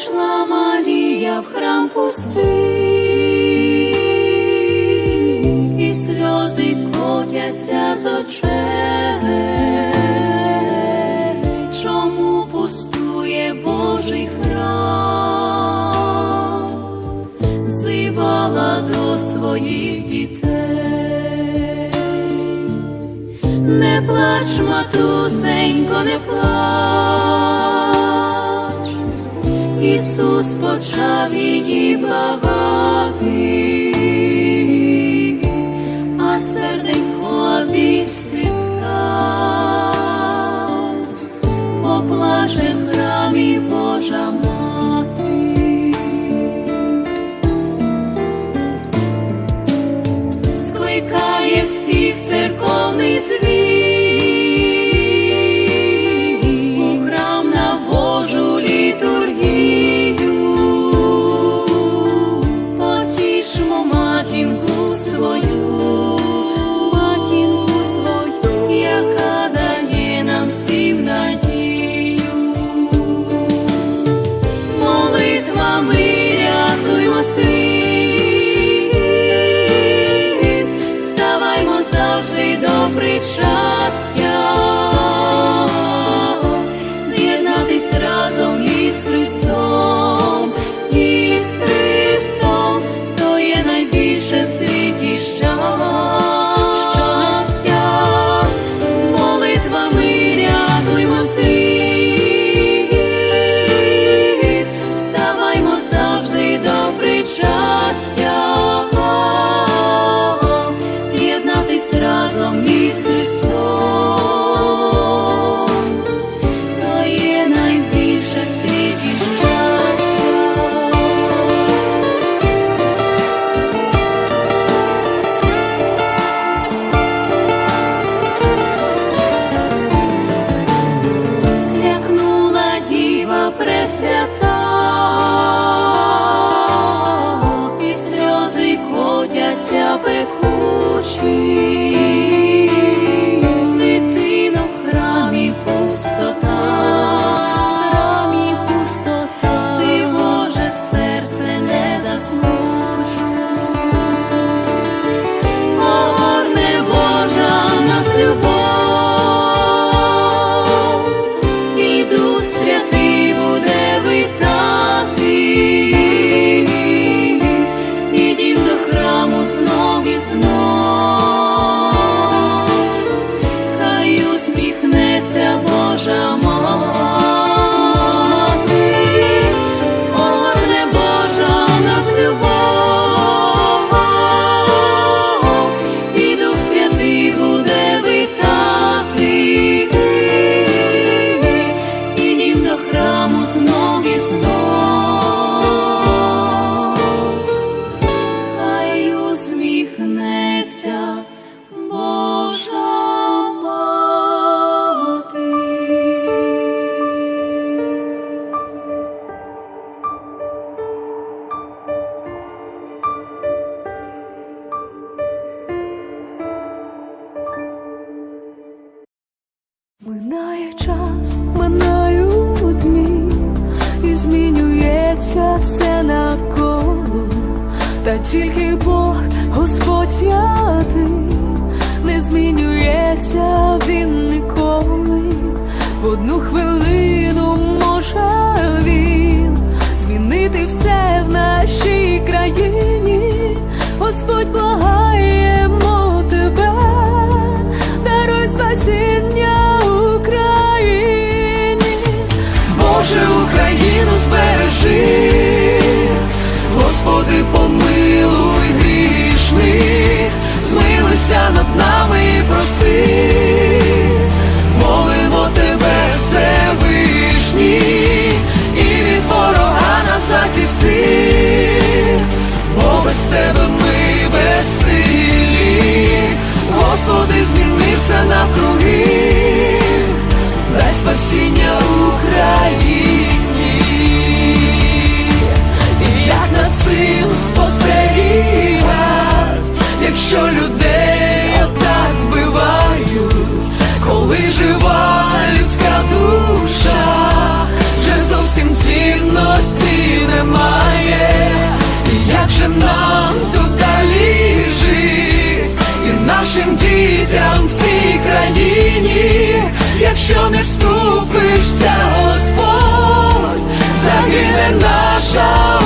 Прийшла Марія в храм пустий, і сльози котяться з очей, чому пустує Божий храм, зивала до своїх дітей, не плач, матусенько, не плач. Ісус почав її благати. та тільки Бог, Господь я не змінюється він ніколи, в одну хвилину може він змінити все в нашій країні, Господь. Господи, помилуй грішних, змилися над нами і прости. Же нам тут далі жить, і нашим дітям в цій країні, якщо не вступишся, Господь, загине наша